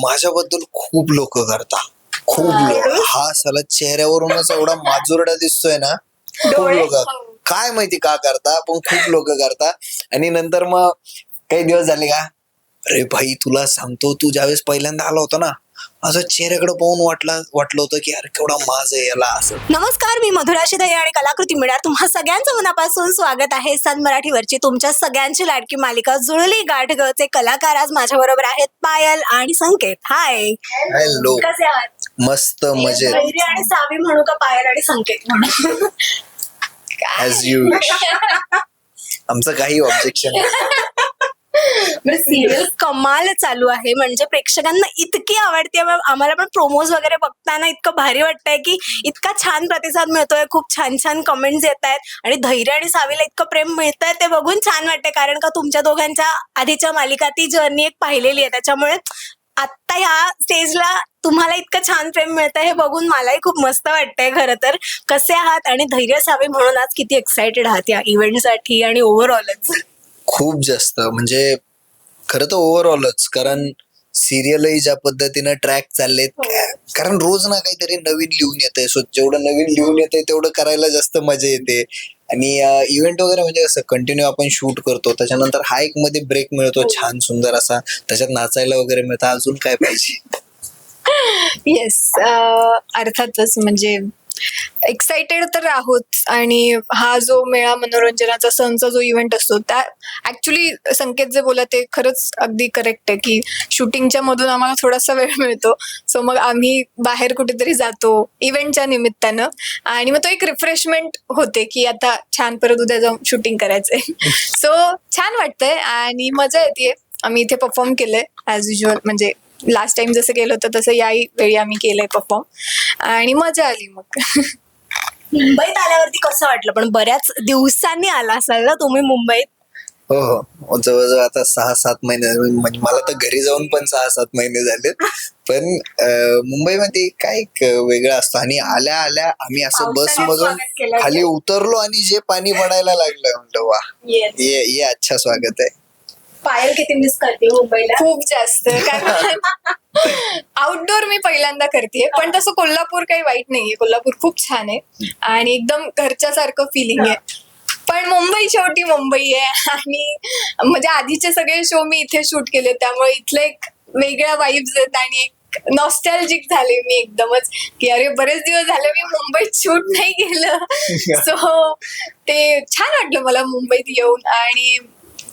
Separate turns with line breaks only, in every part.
माझ्याबद्दल खूप लोक करता. खूप लोक. हा सला चेहऱ्यावरूनच एवढा माजुरडा दिसतोय ना खूप. लोक. काय माहिती का करता पण खूप लोक करता. आणि नंतर मग काही दिवस झाले का अरे भाई तुला सांगतो तू ज्यावेळेस पहिल्यांदा आला होता ना असं चेहऱ्याकडे पाहून वाटला वाटलं होतं की अरे केवढा माज आहे याला असं.
नमस्कार मी मधुराशी दही आणि कलाकृती मिळणार तुम्हा सगळ्यांचं मनापासून स्वागत आहे. सन मराठीवरची तुमच्या सगळ्यांची लाडकी मालिका जुळली गाठ गचे कलाकार आज माझ्या बरोबर आहेत पायल आणि संकेत. हाय
हॅलो
कसे आहात?
मस्त मजेत.
गैरी आणि सावी म्हणू का पायल आणि संकेत म्हणू?
ऍज यू आमचं काही ऑब्जेक्शन
सिरियल कमाल चालू आहे. म्हणजे प्रेक्षकांना इतकी आवडते. आम्हाला पण प्रोमोज वगैरे बघताना इतकं भारी वाटतंय की इतका छान प्रतिसाद मिळतोय. खूप छान छान कमेंट्स येत आहेत. आणि धैर्य आणि सावीला इतकं प्रेम मिळतंय ते बघून छान वाटतंय. कारण का तुमच्या दोघांच्या आधीच्या मालिका ती जर्नी एक पाहिलेली आहे. त्याच्यामुळे आत्ता ह्या स्टेजला तुम्हाला इतकं छान प्रेम मिळतंय हे बघून मलाही खूप मस्त वाटतंय खरं तर. कसे आहात? आणि धैर्य सावी म्हणून आज किती एक्साइटेड आहात या इव्हेंटसाठी आणि ओव्हरऑलच
खूप जास्त. म्हणजे खरं तर ओव्हरऑलच कारण सिरियलही ज्या पद्धतीनं ट्रॅक चाललेत
हो.
कारण रोज ना काहीतरी नवीन लिहून येते सो जेवढं नवीन लिहून येते तेवढं करायला जास्त मजा येते. आणि इव्हेंट वगैरे म्हणजे कसं कंटिन्यू आपण शूट करतो. त्याच्यानंतर हा एक मध्ये ब्रेक मिळतो
हो.
छान सुंदर असा. त्याच्यात नाचायला वगैरे मिळतं. अजून काय पाहिजे?
येस अर्थातच म्हणजे एक्साइटेड तर आहोत. आणि हा जो मेळा मनोरंजनाचा सणचा जो इव्हेंट असतो त्या ऍक्च्युली संकेत जे बोला ते खरंच अगदी करेक्ट आहे की शूटिंगच्या मधून आम्हाला थोडासा वेळ मिळतो. सो मग आम्ही बाहेर कुठेतरी जातो इव्हेंटच्या निमित्तानं. आणि मग तो एक रिफ्रेशमेंट होते की आता छान परत उद्या जाऊन शूटिंग करायचंय. सो छान वाटतंय आणि मजा येते आम्ही इथे परफॉर्म केलंय ॲज युजल म्हणजे लास्ट टाइम जसं केलं होतं तसं याही वेळी आम्ही केलंय परफॉर्म आणि मजा आली मग.
मुंबईत आल्यावरती कसं वाटलं? पण बऱ्याच दिवसांनी आला असाल ना तुम्ही मुंबईत?
हो हो. जवळजवळ आता सहा सात महिने म्हणजे मला तर घरी जाऊन पण सहा सात महिने झाले. पण मुंबईमध्ये काय एक वेगळं असतं. आणि आल्या आल्या आम्ही असं बस
पावसाने
मधून
स्वागत केलं.
खाली उतरलो आणि जे पाणी पडायला लागलं म्हणलं वा ये ये अच्छा स्वागत आहे.
पायल किती मिस करते मुंबईला?
खूप जास्त. कारण आउटडोर मी पहिल्यांदा करते पण तसं कोल्हापूर काही वाईट नाहीये. कोल्हापूर खूप छान आहे. आणि एकदम घरच्या सारखं फिलिंग आहे. पण मुंबई शेवटी मुंबई आहे. आणि म्हणजे आधीचे सगळे शो मी इथे शूट केले. त्यामुळे इथले एक वेगळ्या वाईब्स आहेत आणि एक नॉस्टॅल्जिक झाले मी एकदमच. की अरे बरेच दिवस झाले मी मुंबईत शूट नाही केलं. सो ते छान वाटलं मला मुंबईत येऊन. आणि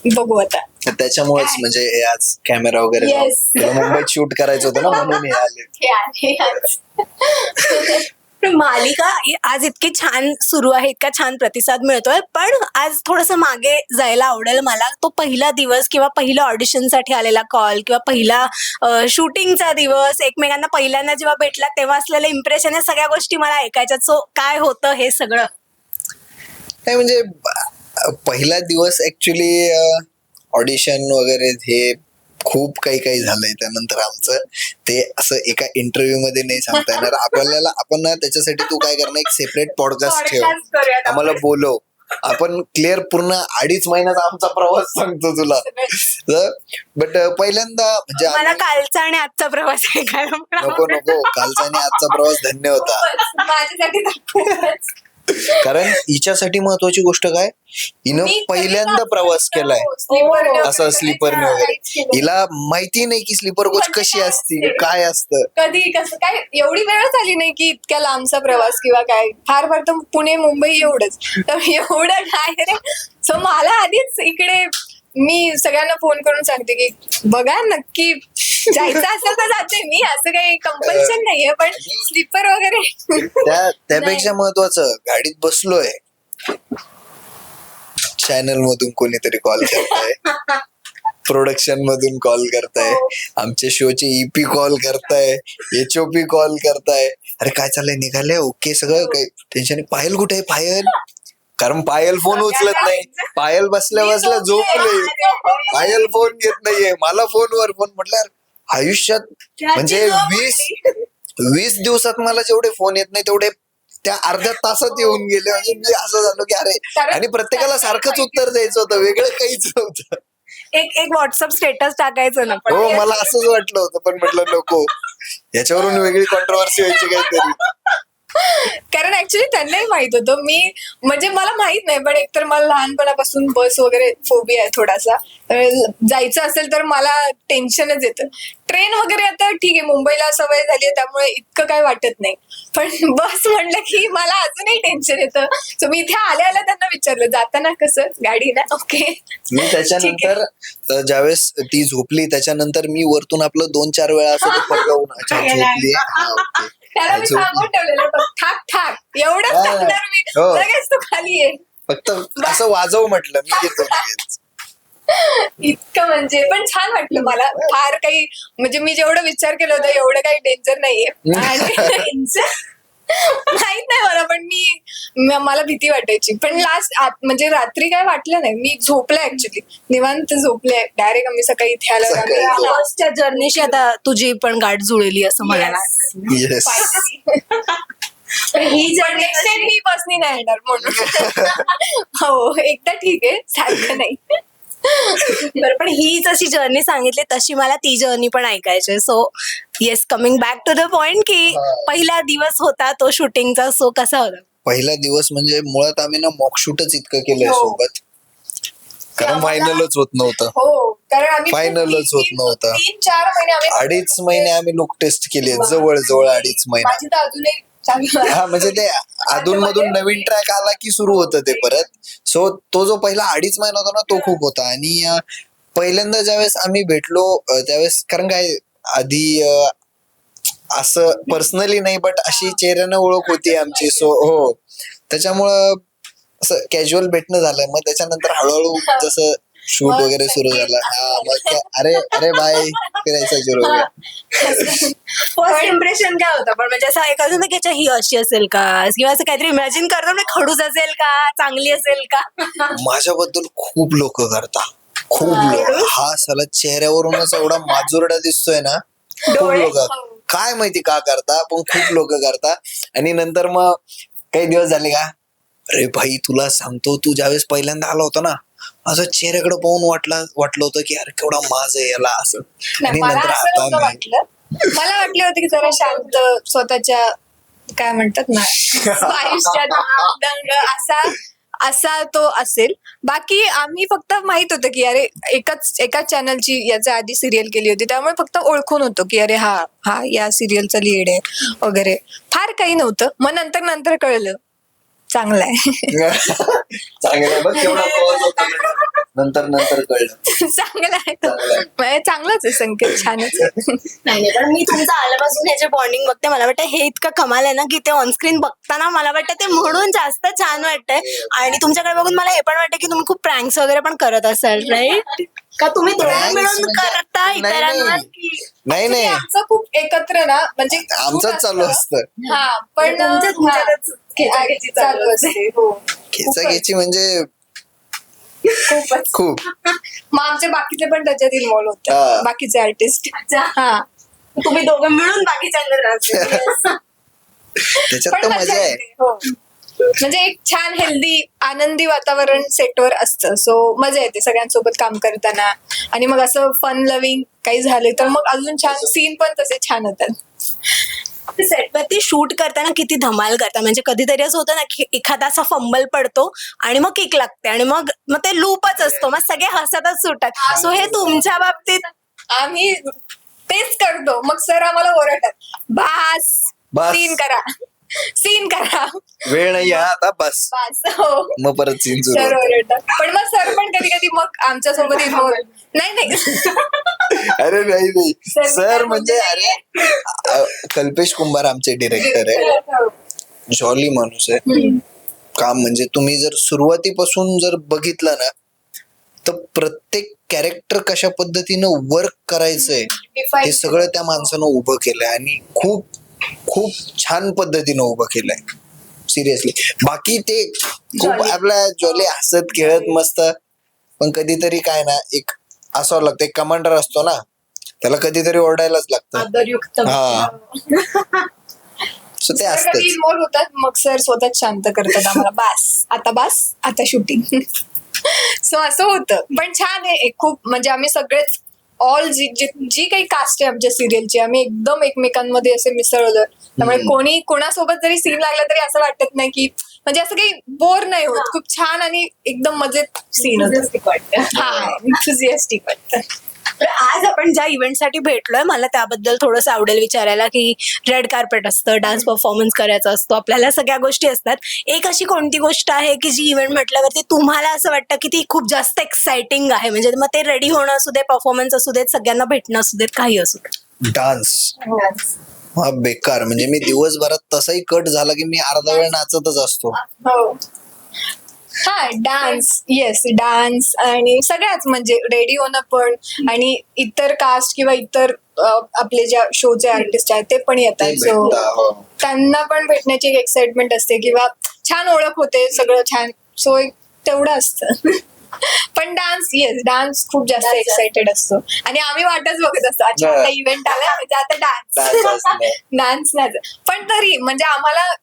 बघू आता
त्याच्यामुळेच? म्हणजे हे आज कॅमेरा वगैरे
Yes.
लावून. तुला मुंबईत शूट करायचं होतं ना म्हणून हे आले
हे आहे आज.
पण मालिका आज इतकी छान सुरू आहे इतका छान प्रतिसाद मिळतोय पण आज थोडस मागे जायला आवडेल मला तो पहिला दिवस किंवा पहिला ऑडिशनसाठी आलेला कॉल किंवा पहिला शूटिंगचा दिवस एकमेकांना पहिल्यांदा जेव्हा भेटला तेव्हा असलेलं इम्प्रेशन या सगळ्या गोष्टी मला ऐकायच्यात सो काय होतं हे सगळं
नाही म्हणजे ब- पहिला दिवस ऍक्च्युली ऑडिशन वगैरे हे खूप काही काही झालंय त्यानंतर आमचं. ते असं एका इंटरव्ह्यू मध्ये नाही सांगता येणार. आपल्याला आपण ना त्याच्यासाठी तू काय करणार एक सेपरेट पॉडकास्ट ठेव. आम्हाला बोलव. आपण क्लिअर पूर्ण अडीच महिन्याचा आमचा प्रवास सांगतो तुला. बट पहिल्यांदा म्हणजे
मला
आम्ही-
कालचा आणि आजचा प्रवास
नको. नको. कालचा आणि आजचा प्रवास धन्य होता.
माझ्यासाठी तर खूपच.
कारण हिच्यासाठी महत्वाची गोष्ट काय? हिनं पहिल्यांदा प्रवास केलाय.
हो,
असं स्लीपरने वगैरे. हिला माहिती नाही की स्लीपर कोच कशी असती काय असतं.
कधी कसं काय एवढी वेळच आली नाही की इतक्या लांबचा प्रवास किंवा काय. फार फार तर पुणे मुंबई एवढंच. तर एवढं काय रे? सो मला आधीच इकडे मी सगळ्यांना फोन करून सांगते की बघा नक्की जायचं असेल तर जाते मी असं काही कंपल्शन नाहीये पण स्लीपर वगैरे.
त्या त्यापेक्षा महत्वाचं गाडीत बसलोय. चॅनल मधून कोणीतरी कॉल करताय. प्रोडक्शन मधून कॉल करताय.
हो.
आमच्या शोचे ईपी कॉल करताय. एच ओ पी कॉल करताय. अरे काय चाललंय? निघाले ओके सगळं काही टेन्शन. पायल कुठे आहे? पायल? कारण पायल फोन उचलत नाही. पायल बसल्या बसल्या झोपले. पायल फोन घेत नाहीये. मला फोनवर फोन म्हटलं आयुष्यात म्हणजे वीस वीस दिवसात मला जेवढे फोन येत नाही तेवढे त्या अर्ध्या तासात येऊन गेले म्हणजे मी असं झालो की अरे आणि प्रत्येकाला सारखंच उत्तर द्यायचं होतं वेगळं काहीच नव्हतं.
एक एक व्हॉट्सअप स्टेटस टाकायचं ना
हो मला असंच वाटलं होतं पण म्हटलं नको. याच्यावरून वेगळी कॉन्ट्रोवर्सी व्हायची काहीतरी.
कारण ऍक्च्युली त्यांनाही माहीत होतं. मी म्हणजे मला माहीत नाही पण एकतर मला लहानपणापासून बस वगैरे फोबिया आहे थोडासा. तर जायचं असेल तर मला टेन्शनच येतं. ट्रेन वगैरे आता ठीक आहे मुंबईला सवय झाली आहे त्यामुळे इतकं काही वाटत नाही. पण बस म्हणलं की मला अजूनही टेन्शन येतं. सो मी इथे आल्या आल्या त्यांना विचारलं जाताना कसं? गाडीला? ओके
मी त्याच्यानंतर ज्यावेळेस ती झोपली त्याच्यानंतर मी वरतून आपलं दोन चार वेळा असं अच्छा झोपली
त्याला मी सांगून ठेवलेलं ठाक ठाक एवढंच
हा.
टाकणार मी.
हो.
लगेच तू खाली ये.
फक्त असं वाजव म्हटलं मी येतो लगेच.
इतकं म्हणजे पण छान वाटलं मला. फार काही म्हणजे मी जेवढं विचार केला होता एवढं काही डेंजर नाहीये. आणि माहीत नाही मला पण मी मला भीती वाटायची. पण लास्ट म्हणजे रात्री काय वाटलं नाही. मी झोपले ऍक्च्युली निवांत झोपले. डायरेक्ट आम्ही सकाळी इथे आलो.
बसच्या जर्नीशी आता तुझी पण गाठ जुळली असं म्हणायला.
ही मी बसनी नाही येणार म्हणून. हो एकदा ठीक आहे. सारखं नाही.
बरं पण ही जशी जर्नी सांगितली तशी मला ती जर्नी पण ऐकायची so yes coming back to the point की
हा.
पहिला दिवस होता तो शूटिंगचा सो कसा होता
पहिला दिवस म्हणजे मुळात आम्ही ना मॉकशूटच इतकं केलंय
हो.
सोबत कारण फायनलच होत नव्हतं
हो कारण आम्ही
Finalच
तीन-
होत नव्हता.
तीन चार महिने आम्ही
अडीच महिने आम्ही लुक टेस्ट केली जवळ जवळ अडीच महिने
माझी तर अजूनही चालू आहे.
हा म्हणजे ते अधून मधून नवीन ट्रॅक आला की सुरू होतं ते परत. सो तो जो पहिला अडीच महिना होता ना तो खूप होता. आणि पहिल्यांदा ज्यावेळेस आम्ही भेटलो त्यावेळेस कारण काय आधी असं पर्सनली नाही बट अशी चेहऱ्यानं ओळख होती आमची. सो हो. त्याच्यामुळं असं कॅज्युअल भेटणं झालं. मग त्याच्यानंतर हळूहळू जसं शूट वगैरे सुरू झालं. हा मग काय, अरे अरे बाय फिरायचं सुरू
फर्स्ट इम्प्रेशन काय होतं? पण म्हणजे असं ऐकायचं ना की अच्छा ही अशी असेल का? किंवा असं काहीतरी इमॅजिन करतो ना खडूस असेल का? चांगली असेल का?
माझ्याबद्दल खूप लोक करता. खूप लोक. हा सला चेहऱ्यावरूनच एवढा माजुरडा दिसतोय ना खूप
डोळे?
लोक. काय माहिती का करता पण खूप लोक करता. आणि नंतर मग काही दिवस झाले का अरे भाई तुला सांगतो तू ज्यावेळेस पहिल्यांदा आला होता ना असं चेहऱ्याकडे पाहून वाटलं वाटलं होतं की अरे केवढा माज आहे याला असं.
नाही, मला
नंतर
असं
आता
नव्हतं
नाही.
वाटलं. मला वाटलं होतं की जरा शांत स्वतःच्या काय म्हणतात ना आयुष्यात दंग असा असा तो असेल. बाकी आम्ही फक्त माहीत होतं की अरे एकाच एकाच चॅनलची याच्या आधी सिरियल केली होती. त्यामुळे फक्त ओळखून होतो की अरे हा हा या सिरियलचा लीड आहे वगैरे. फार काही नव्हतं. मग नंतर नंतर कळलं. चांगलं आहे.
चांगलं आहे. बघ केवढा नंतर नंतर कळलं.
चांगलं आहे. तो.
चांगलं आहे.
म्हणजे चांगलाच आहे संकेत छानच आहे.
नाही नाही पण मी तुमचं आल्यापासून ह्याचे बॉन्डिंग बघते मला वाटतं हे इतकं कमाल आहे ना की ते ऑनस्क्रीन बघताना मला वाटतं ते म्हणून जास्त छान वाटतंय. आणि तुमच्याकडे बघून मला हे पण वाटतं की तुम्ही खूप प्रँक्स वगैरे पण करत असाल राईट का तुम्ही दोघं
Pranks?
मिळून
म्हणजे-
करता
नाही,
इतरांवर
नाही.
की?
नाही नाही.
आमचं खूप एकत्र ना म्हणजे
आमचंच चालू असतं.
हा पण
तुमच्या- तुमच्यातच
हा,
खेचाखेची
चालू
चालू
असते. हो.
खेचाखेची म्हणजे
खूपच.
खूप.
मग आमचे बाकीचे पण त्याच्यात इन्व्हॉल्व
हा.
होते बाकीचे आर्टिस्ट हा.
तुम्ही दोघं मिळून बाकीच्या
त्याच्यात
पण मजा
मजा आहे.
येते हो. म्हणजे एक छान हेल्दी आनंदी वातावरण सेटवर असतं. सो मजा येते सगळ्यांसोबत काम करताना. आणि मग असं फन लव्हिंग काही झाले तर मग अजून छान सीन पण तसे छान होतात.
सेटवरती शूट करताना किती धमाल करता म्हणजे कधीतरी असं होतं ना की एखादा असा फंबल पडतो आणि मग किक लागते आणि मग मग ते लूपच असतो. मग सगळे हसतच सुटतात. सो हे तुमच्या बाबतीत
आम्ही तेच करतो. मग सर आम्हाला ओरडतात. बास
बास.
सीन करा. सीन करा.
वेळ नाही आहे आता बस.
बास हो.
मग परत सीन सुरू.
ओरडतात पण मग सर पण कधी कधी मग आमच्यासोबत नाही नाही.
अरे नाही नाही. सर म्हणजे अरे अ, कल्पेश कुंभार आमचे डिरेक्टर आहे. जॉली माणूस आहे. काम म्हणजे तुम्ही जर सुरुवातीपासून जर बघितलं ना तर प्रत्येक कॅरेक्टर कशा पद्धतीनं वर्क करायचंय हे सगळं त्या माणसानं उभं केलंय. आणि खूप खूप छान पद्धतीनं उभं केलंय. सिरियसली बाकी ते खूप. आपल्या जॉली हसत खेळत मस्त. पण कधीतरी काय ना एक असावं लागतं एक कमांडर असतो ना त्याला कधीतरी ओरडायलाच लागतं.
आदरयुक्त
हा. सो ते
सर कधी
असतंच.
इन्व्हॉल्व होतात मग सर स्वतःच शांत करतात आम्हाला. बास आता बास आता शूटिंग सो असं होतं. पण छान आहे एक खूप म्हणजे आम्ही सगळेच ऑल जी जी जी काही कास्ट आहे आमच्या सिरियलची आम्ही एकदम एकमेकांमध्ये असे मिसळलोय. त्यामुळे. कोणी कोणासोबत जरी सीन लागला तरी असं वाटत नाही की म्हणजे असं काही बोर नाही होत. खूप छान आणि एकदम मजेत सीन होत. हा enthusiastic वाटतं.
तर आज आपण ज्या इव्हेंटसाठी भेटलोय मला त्याबद्दल थोडंसं आवडेल विचारायला की रेड कार्पेट असतं डान्स परफॉर्मन्स करायचा असतो आपल्याला सगळ्या गोष्टी असतात. एक अशी कोणती गोष्ट आहे की जी इव्हेंट म्हटल्यावरती तुम्हाला असं वाटतं की ती खूप जास्त एक्साइटिंग आहे? म्हणजे मग ते रेडी होणं असू दे परफॉर्मन्स असू देत सगळ्यांना भेटणं असू देत काही असू दे
डान्स. हा बेकार. म्हणजे मी दिवसभरात तसाही कट झाला की मी अर्धा वेळ नाचतच असतो.
हो डान्स येस डान्स आणि सगळ्याच म्हणजे रेडी होणं पण आणि इतर कास्ट किंवा इतर अ, आपले ज्या शोचे आर्टिस्ट आहेत ते पण
ते
येतात सो
हो.
त्यांना पण भेटण्याची एक एक्साइटमेंट असते किंवा छान ओळख होते सगळं छान. सो एक तेवढं असतं. पण डान्स येस डान्स खूप जास्त एक्साइटेड असतो. आणि आम्ही वाटच बघत असतो. अच्छा. आता इव्हेंट आला म्हणजे आता डान्स
असणार.
डान्स नाही पण तरी म्हणजे आम्हाला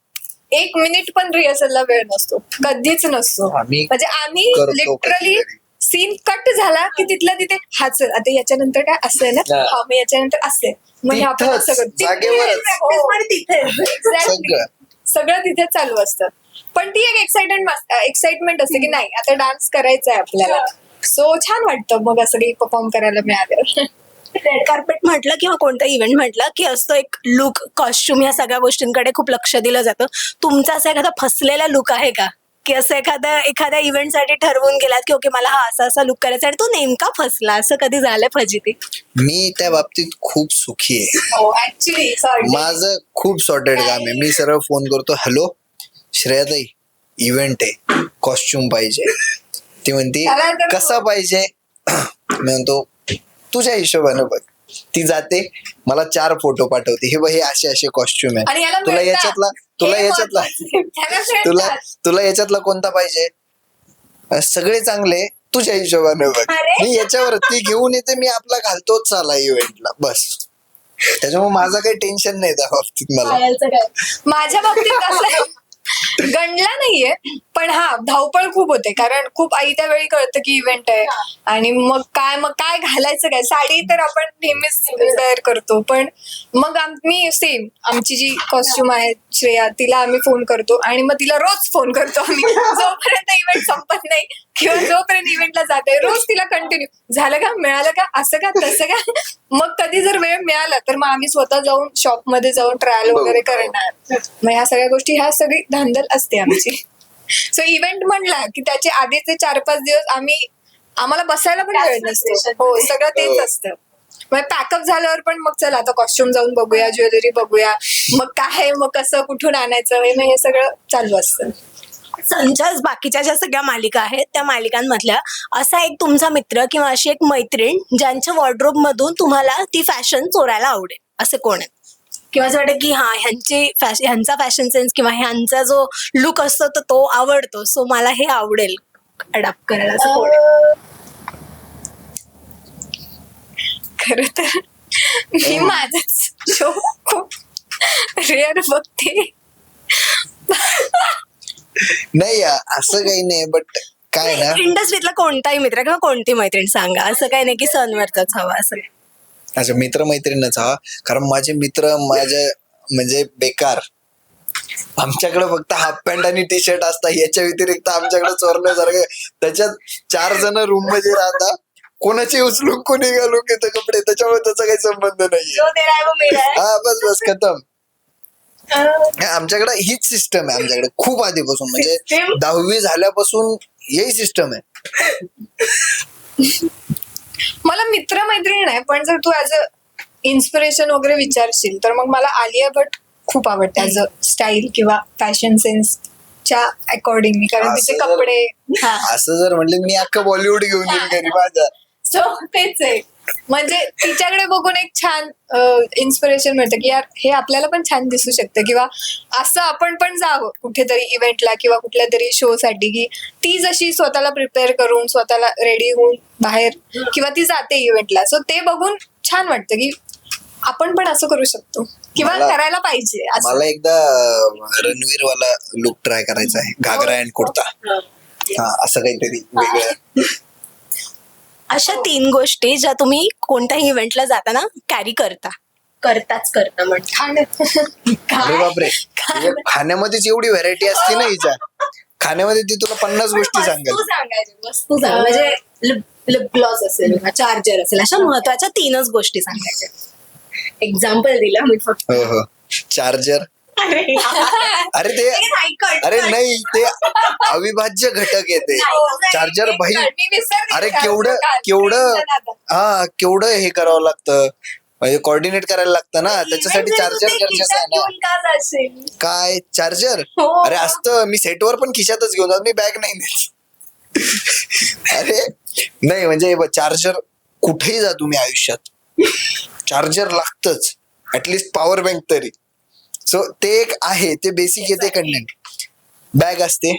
एक मिनिट पण रिहर्सलला वेळ नसतो कधीच नसतो
आम्ही
म्हणजे आम्ही
करतो
लिटरली. सीन कट झाला की तिथल्या तिथे हाच आता याच्यानंतर काय असेल ना
हा.
हा मग याच्यानंतर असेल मग हे आपण
तिथंच,
असं करू. तिथेच,
जागेवरच.
हो.
पण तिथे
Exactly.
सगळं
सगळं तिथे चालू असतं पण ती एक एक्साइटमेंट एक्साइटमेंट असते की नाही आता डान्स करायचा आहे आपल्याला सो छान वाटतं मग असं काही परफॉर्म करायला मिळालं
रेड कार्पेट म्हटलं किंवा कोणता इव्हेंट म्हटलं की असतो एक लुक कॉस्ट्युम या सगळ्या गोष्टींकडे खूप लक्ष दिलं जातं. तुमचा असं एखादा फसलेला लुक आहे का? की असं एखाद्या एखाद्या इव्हेंटसाठी ठरवून गेलात की ओके मला हा असा असा लुक करायचा आणि तो नेमका फसला. असं कधी झालंय फजिती?
मी त्या बाबतीत खूप सुखी आहे.
हो ऍक्च्युली
माझं खूप सॉर्टेड काम आहे. मी सरळ फोन करतो हॅलो श्रेयाताई इव्हेंट आहे. कॉस्ट्युम पाहिजे. ती म्हणती कसा पाहिजे? मी म्हणतो तुझ्या हिशोबाने बघ. ती जाते मला चार फोटो पाठवते. हे बघ हे असे असे कॉस्ट्युम
आणि
आहे तुला
मिळतात.
याच्यातला तुला
हे
याच्यातला
महत्वाचं आहे. त्याला मिळतात.
तुला तुला याच्यातला कोणता पाहिजे? अं, सगळे चांगले तुझ्या हिशोबाने बघ.
अरे.
मी याच्यावर ती घेऊन येते मी आपला घालतोच चाला इव्हेंटला बस. त्याच्यामुळे माझं काही टेन्शन नाही त्या बाबतीत मला.
माझ्या बाबतीत कसं आहे, गणला नाहीये. पण हा धावपळ खूप होते. कारण खूप आई त्यावेळी कळतं की इव्हेंट आहे. आणि मग काय मग काय घालायचं काय? साडी तर आपण नेहमीच वेअर करतो. पण मग आम्ही सेम आमची जी कॉस्ट्युम आहे श्रेया तिला आम्ही फोन करतो. आणि मग तिला रोज फोन करतो आम्ही. जोपर्यंत इव्हेंट संपत नाही किंवा जोपर्यंत इव्हेंटला जाते रोज तिला कंटिन्यू झालं का? मिळालं का? असं का? तसं का? मग कधी जर वेळ मिळाला तर मग आम्ही स्वतः जाऊन शॉपमध्ये जाऊन ट्रायल वगैरे करणार. मग ह्या सगळ्या गोष्टी ह्या सगळी धांदल असते आमची. सो इव्हेंट म्हणला की त्याचे आधीचे चार पाच दिवस आम्ही आम्हाला बसायला पण वेळ नसतो. हो सगळं तेच
हो.
असतं. मग पॅकअप झाल्यावर पण मग चला आता कॉस्ट्युम जाऊन बघूया ज्वेलरी बघूया. मग काय मग कसं कुठून आणायचं हे मग हे सगळं चालू असतं.
संचाच बाकीच्या ज्या सगळ्या मालिका आहेत त्या मालिकांमधल्या असा एक तुमचा मित्र किंवा अशी एक मैत्रीण ज्यांच्या वॉर्ड्रोब मधून तुम्हाला ती फॅशन चोरायला आवडेल. असे कोण आहेत किंवा असं वाटतं की हा ह्यांची फॅशन ह्यांचा फॅशन सेन्स किंवा ह्यांचा जो लुक असतो तर तो आवडतो. सो मला हे आवडेल अडॅप्ट करायला. असं?
खर तर मी माझाच शो खूप रेअर बघते.
नाही असं काही नाही बट काय ना?
इंडस्ट्रीतला कोणताही मित्र किंवा कोणती मैत्रीण सांगा. असं काही नाही की सनवरचाच हवा असं.
अच्छा मित्र मैत्रिणीच हा. कारण माझे मित्र माझे म्हणजे बेकार. आमच्याकडे फक्त हाफ पॅन्ट आणि टी शर्ट असतात. याच्या व्यतिरिक्त आमच्याकडे चोरण्यासारखं त्याच्यात चार जण रूममध्ये राहतात. कोणाचे उचलून कोणी घालून घेतं कपडे? त्याच्यामुळे त्याचा काही संबंध
तेरा है है.
हा बस बस खतम. आमच्याकडे हीच सिस्टम आहे आमच्याकडे. खूप आधीपासून. म्हणजे? दहावी झाल्यापासून यही सिस्टम आहे.
मला मित्र मैत्रीण आहे पण जर तू ऍज अ इन्स्पिरेशन वगैरे विचारशील तर मग मला आलिया भट खूप आवडते ऍज अ स्टाईल किंवा फॅशन सेन्सच्या अकॉर्डिंगली कारण तिचे कपडे.
असं जर म्हणले मी अख्खं बॉलिवूड घेऊन येईल घरी माझ्या.
सो तेच आहे. म्हणजे तिच्याकडे बघून एक छान इन्स्पिरेशन मिळतं की यार हे आपल्याला पण छान दिसू शकतं. किंवा असं आपण पण जावं कुठेतरी इव्हेंटला किंवा कुठल्या तरी शो साठी की ती जशी स्वतःला प्रिपेअर करून स्वतःला रेडी होऊन बाहेर किंवा ती जाते इव्हेंटला सो ते बघून छान वाटतं की आपण पण असं करू शकतो. किंवा करायला पाहिजे
मला एकदा रणवीर वाला लुक ट्राय करायचा आहे. घागरा अँड कुर्ता. हा असं काहीतरी वेगळं.
अशा तीन गोष्टी ज्या तुम्ही कोणत्याही इव्हेंटला जाताना कॅरी करता. करताच करता म्हणजे
अरे बापरे. म्हणजे खाण्यामध्येच एवढी व्हरायटी असते ना हिच्या? खाण्यामध्ये ती तुला पन्नास गोष्टी सांगेल.
वस्तू सांगायची वस्तू सांग म्हणजे लिप ग्लॉस असेल चार्जर असेल अशा महत्त्वाच्या तीनच गोष्टी सांगायच्या. एक्झाम्पल दिलं मी फक्त.
हो हो. चार्जर
अरे
अरे ते अरे. नाही ते अविभाज्य घटक येते. चार्जर भाई अरे केवढं केवढं हा केवढं हे करावं लागतं? म्हणजे कोऑर्डिनेट करायला लागतं ना? त्याच्यासाठी चार्जर
ते
गरजेचं आहे ना? काय? चार्जर
हो.
अरे असतं मी सेटवर पण खिशातच घेऊन जातो मी बॅग नाही अरे नाही म्हणजे चार्जर कुठेही जा तुम्ही आयुष्यात. चार्जर लागतच. ऍटलिस्ट पॉवर बँक तरी. सो ते एक आहे. ते बेसिक येते कंटेंट बॅग असते.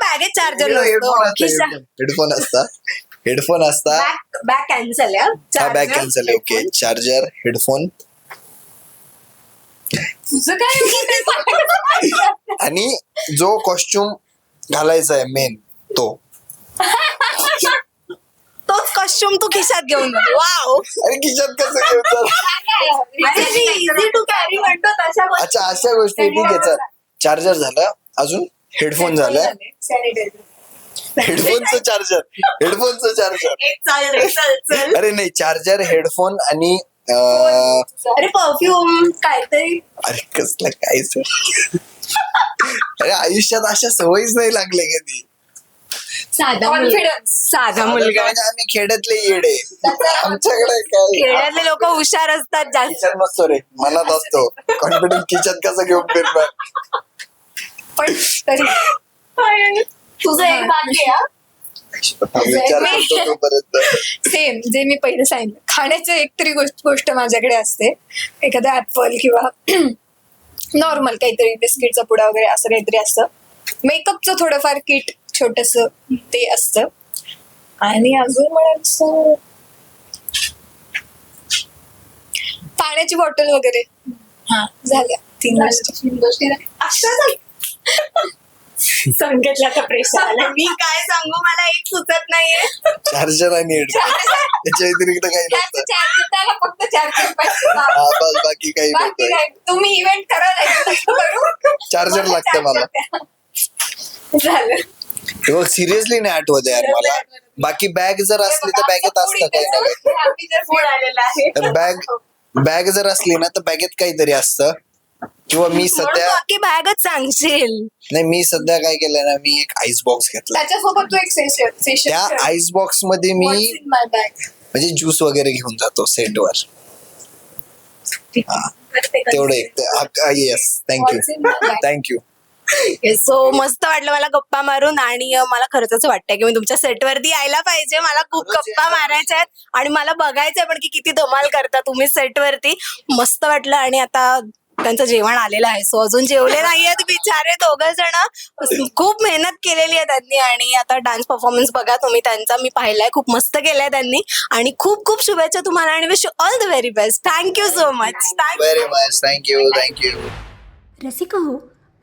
बॅगेत चार्जर
हेडफोन हेडफोन असतात हेडफोन असतात
बॅक बॅक कॅन्सल
हा
आहे.
बॅग कॅन्सल आहे ओके चार्जर हेडफोन आणि जो कॉस्ट्युम घालायचा आहे मेन तो.
तोच कॉस्ट्युम तू खिशात घेऊन वाव
अरे खिशात कसं घेऊन
इझी टू कॅरी म्हणतो तशा गोष्टी.
अच्छा अशा गोष्टी. ठीक आहे चार्जर झालं. अजून हेडफोन झालं. हेडफोनचं चार्जर हेडफोनचं चार्जर
ए, चल रे चल चल.
अरे नाही चार्जर हेडफोन आणि अं,
अरे परफ्यूम काहीतरी.
अरे कसलं काय? अरे आयुष्यात अशा सवयीच नाही लागले कधी.
साधा
कॉन्फिडन्स
साधा मुलगा.
आम्ही खेड्यातले येडे. आमच्याकडे काय?
खेड्यातले लोक हुशार असतात जास्त.
खिशात नसतो रे. मनात असतो. कॉन्फिडन्स खिशात कसं घेऊन फिरणार?
पण तरी.
तुझं एक बाकी आहे, हा?
विचार करतो तोपर्यंत.
सेम जे मी पहिले सांगितलं. खाण्याचं एक तरी गोष्ट गोष्ट माझ्याकडे असते. एखादा ऍपल किंवा नॉर्मल काहीतरी बिस्किटचा पुडा वगैरे असं काहीतरी असतं. मेकअपचं थोडंफार किट छोटस ते असतं. आणि अजून म्हणायचं पाण्याची बॉटल वगैरे. हा झाल्या. तीन गोष्टी
गोष्टी संकेतला तर प्रेशर आलं. मी काय सांगू मला एक सुचत नाहीये.
चार्जर आणि हेडफोन त्याच्या व्यतिरिक्त काही नसतं.
त्याला फक्त चार्जर पाहिजे.
बस बाकी काही
बाकी
नसतं.
काय तुम्ही इव्हेंट करा नाही
Charger लागतं मला.
झालं.
हे बघ सिरियसली नाही आठवत यार मला. बाकी बॅग जर असली तर बॅगेत असतं काही ना काही. तर बॅग बॅग जर असली ना तर बॅगेत काहीतरी असतं. किंवा मी सध्या
बॅगच सांगशील.
नाही मी सध्या काय केलंय ना मी एक आईस बॉक्स घेतला
त्याच्यासोबत तू एक सेशन सेशन
त्या आईस बॉक्समध्ये मी म्हणजे ज्यूस वगैरे घेऊन जातो सेटवर तेवढं एक. येस थँक्यू थँक्यू
सो मस्त वाटलं मला गप्पा मारून आणि मला खरंच असं वाटतंय की मी तुमच्या सेटवरती यायला पाहिजे. मला खूप गप्पा मारायच्या आहेत आणि मला बघायचंय पण की किती धमाल करता तुम्ही सेटवरती मस्त वाटलं आणि आता त्यांचं जेवण आलेलं आहे. सो अजून जेवले नाहीयेत बिचारे दोघ जण खूप मेहनत केलेली आहे त्यांनी आणि आता डान्स परफॉर्मन्स बघा तुम्ही त्यांचा. मी पाहिलाय खूप मस्त केलाय त्यांनी. आणि खूप खूप शुभेच्छा तुम्हाला आणि wish all the very best thank you so much
very much thank you thank you
Rasika हो